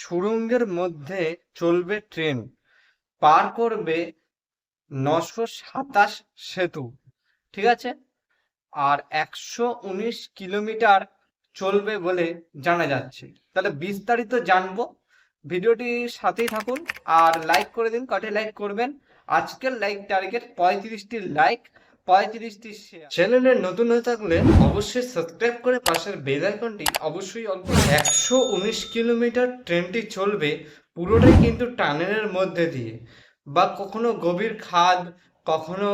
সুড়ঙ্গের মধ্যে চলবে ট্রেন। পার করবে নশো সাতাশ সেতু। ঠিক আছে? আর একশো উনিশ কিলোমিটার চলবে বলে জানা যাচ্ছে। তাহলে বিস্তারিত জানব। ভিডিওটি সাথেই থাকুন আর লাইক করে দিন, কটে লাইক করবেন? আজকের লাইক টার্গেট পঁয়ত্রিশটি লাইক। পঁয়ত্রিশটি শেয়ার চ্যানেলে নতুন হয়ে থাকলে অবশ্যই সাবস্ক্রাইব করে পাশের বেল আইকনটি অবশ্যই অল্প একশো উনিশ কিলোমিটার ট্রেনটি চলবে পুরোটাই কিন্তু টানেলের মধ্যে দিয়ে। বা কখনো গভীর খাদ, কখনো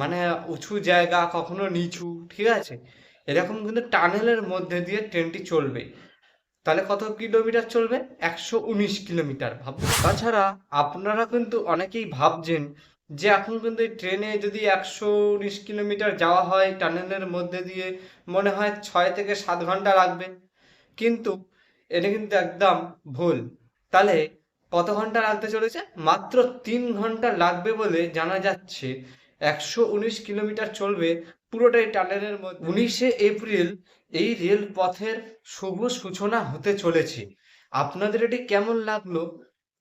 মানে উঁচু জায়গা, কখনো নিচু, ঠিক আছে? এরকম কিন্তু টানেলের মধ্যে দিয়ে ট্রেনটি চলবে। তাহলে কত কিলোমিটার চলবে? একশো উনিশ কিলোমিটার, ভাবুন। তাছাড়া আপনারা কিন্তু অনেকেই ভাবছেন যে এখন কিন্তু ট্রেনে যদি একশো উনিশ কিলোমিটার যাওয়া হয়, টানেলের মধ্যে দিয়ে মনে হয় ছয় থেকে সাত ঘণ্টা লাগবে। কিন্তু এটা কিন্তু একদম ভুল। তাহলে কত ঘণ্টা লাগতে চলেছে? মাত্র তিন ঘণ্টা লাগবে বলে জানা যাচ্ছে। একশো উনিশ কিলোমিটার চলবে পুরোটাই টানেলের মধ্যে। উনিশে এপ্রিল এই রেল পথের শুভ সূচনা হতে চলেছে। আপনাদের এটি কেমন লাগল?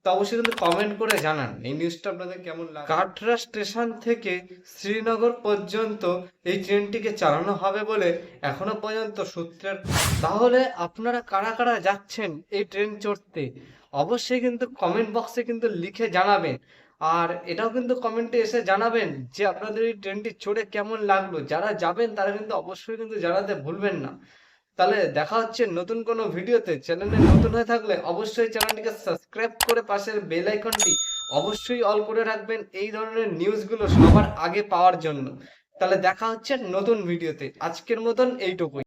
তা অবশ্যই কিন্তু কমেন্ট করে জানান। এই নিউজটা আপনাদের কেমন লাগল? কাটরা স্টেশন থেকে শ্রীনগর পর্যন্ত এই ট্রেনটিকে চালানো হবে বলে এখনও পর্যন্ত সূত্রের তাহলে আপনারা কারা কারা যাচ্ছেন এই ট্রেন চড়তে? অবশ্যই কিন্তু কমেন্ট বক্সে কিন্তু লিখে জানাবেন। আর এটাও কিন্তু কমেন্টে এসে জানাবেন যে আপনাদের এই ট্রেনটি চড়ে কেমন লাগল? যারা যাবেন তারা কিন্তু অবশ্যই কিন্তু জানাতে ভুলবেন না। তাহলে দেখা হচ্ছে নতুন কোনো ভিডিওতে। চ্যানেলে নতুন হয়ে থাকলে অবশ্যই চ্যানেলটিকে সাবস্ক্রাইব করে পাশের বেল আইকনটি অবশ্যই অল করে রাখবেন এই ধরনের নিউজগুলো সবার আগে পাওয়ার জন্য। তাহলে দেখা হচ্ছে নতুন ভিডিওতে। আজকের মতন এইটুকুই।